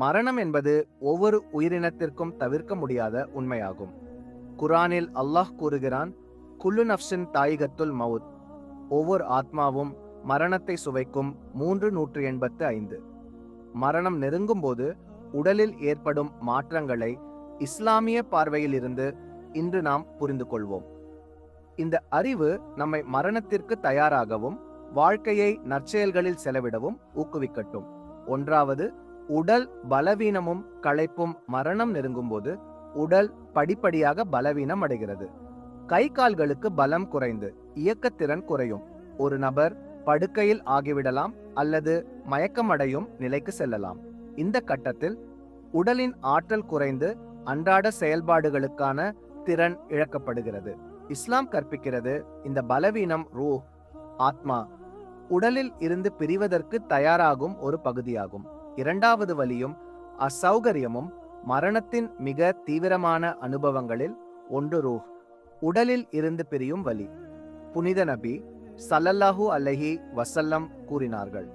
மரணம் என்பது ஒவ்வொரு உயிரினத்திற்கும் தவிர்க்க முடியாத உண்மையாகும். குரானில் அல்லாஹ் கூறுகிறான் குல்லு நஃப்ஸின் தாயிகத்துல் மவுத். ஒவ்வொரு ஆத்மாவும் மரணத்தை சுவைக்கும் மூன்று நூற்று எண்பத்து ஐந்து. மரணம் நெருங்கும் போது உடலில் ஏற்படும் மாற்றங்களை இஸ்லாமிய பார்வையில் இருந்து இன்று நாம் புரிந்து கொள்வோம். இந்த அறிவு நம்மை மரணத்திற்கு தயாராகவும் வாழ்க்கையை நற்செயல்களில் செலவிடவும் ஊக்குவிக்கட்டும். ஒன்றாவது உடல் பலவீனமும் களைப்பும் மரணம் நெருங்கும்போது உடல் படிப்படியாக பலவீனம் அடைகிறது. கை கால்களுக்கு பலம் குறைந்து இயக்கத்திறன் குறையும். ஒரு நபர் படுக்கையில் ஆகிவிடலாம் அல்லது மயக்கமடையும் நிலைக்கு செல்லலாம். இந்த கட்டத்தில் உடலின் ஆற்றல் குறைந்து அன்றாட செயல்பாடுகளுக்கான திறன் இழக்கப்படுகிறது. இஸ்லாம் கற்பிக்கிறது இந்த பலவீனம் ரூ ஆத்மா உடலில் இருந்து பிரிவதற்கு தயாராகும் ஒரு பகுதியாகும். இரண்டாவது வலியும் அசௌகரியமும் மரணத்தின் மிக தீவிரமான அனுபவங்களில் ஒன்று ரூஹ். உடலில் இருந்து பிரியும் வலி. புனித நபி சல்லல்லாஹு அல்லஹி வசல்லம் கூறினார்கள்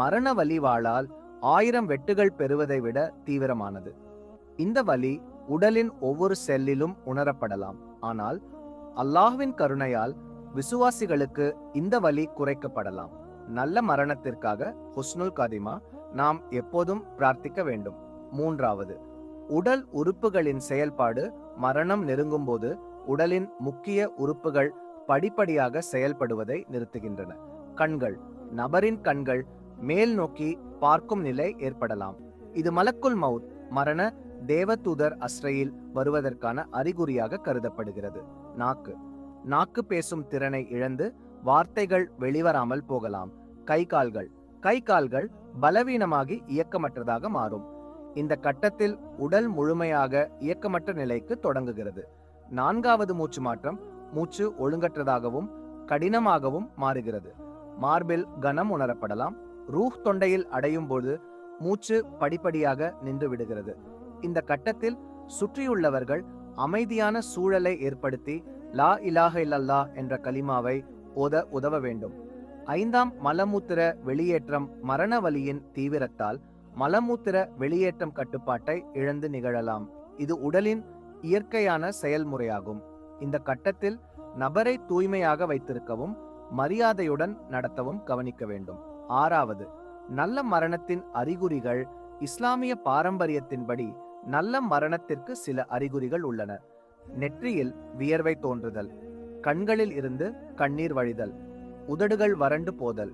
மரண வலி வாழால் ஆயிரம் வெட்டுகள் பெறுவதை விட தீவிரமானது. இந்த வலி உடலின் ஒவ்வொரு செல்லிலும் உணரப்படலாம். ஆனால் அல்லாஹ்வின் கருணையால் விசுவாசிகளுக்கு இந்த வலி குறைக்கப்படலாம். நல்ல மரணத்திற்காக ஹுஸ்னுல் காதிமா நாம் எப்போதும் பிரார்த்திக்க வேண்டும். மூன்றாவது உடல் உறுப்புகளின் செயல்பாடு மரணம் நெருங்கும்போது உடலின் முக்கிய உறுப்புகள் படிப்படியாக செயல்படுவதை நிறுத்துகின்றன. கண்கள் நபரின் கண்கள் மேல் நோக்கி பார்க்கும் நிலை ஏற்படலாம். இது மலக்குல் மவுத் மரண தேவதூதர் அஸ்ரையில் வருவதற்கான அறிகுறியாக கருதப்படுகிறது. நாக்கு நாக்கு பேசும் திறனை இழந்து வார்த்தைகள் வெளிவராமல் போகலாம். கை கால்கள் கை கால்கள் பலவீனமாகி இயக்கமற்றதாக மாறும். இந்த கட்டத்தில் உடல் முழுமையாக இயக்கமற்ற நிலைக்கு தொடங்குகிறது. நான்காவது மூச்சு மாற்றம் மூச்சு ஒழுங்கற்றதாகவும் கடினமாகவும் மாறுகிறது. மார்பில் கனம் உணரப்படலாம். ரூஹ் தொண்டையில் அடையும் போது மூச்சு படிப்படியாக நின்று விடுகிறது. இந்த கட்டத்தில் சுற்றியுள்ளவர்கள் அமைதியான சூழலை ஏற்படுத்தி லா இலாஹ இல்லல்லா என்ற கலிமாவை ஓத உதவ வேண்டும். ஐந்தாம் மலமூத்திர வெளியேற்றம் மரண வலியின் தீவிரத்தால் மலமூத்திர வெளியேற்றம் கட்டுப்பாட்டை இழந்து நிகழலாம். இது உடலின் இயற்கையான செயல்முறையாகும். இந்த கட்டத்தில் நபரை தூய்மையாக வைத்திருக்கவும் மரியாதையுடன் நடத்தவும் கவனிக்க வேண்டும். ஆறாவது நல்ல மரணத்தின் அறிகுறிகள் இஸ்லாமிய பாரம்பரியத்தின்படி நல்ல மரணத்திற்கு சில அறிகுறிகள் உள்ளன. நெற்றியில் வியர்வை தோன்றுதல் கண்களில் இருந்து கண்ணீர் வழிதல் உதடுகள் வறண்டு போதல்.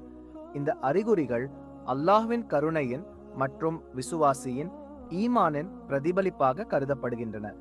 இந்த அறிகுறிகள் அல்லாஹ்வின் கருணையின் மற்றும் விசுவாசியின் ஈமானின் பிரதிபலிப்பாக கருதப்படுகின்றன.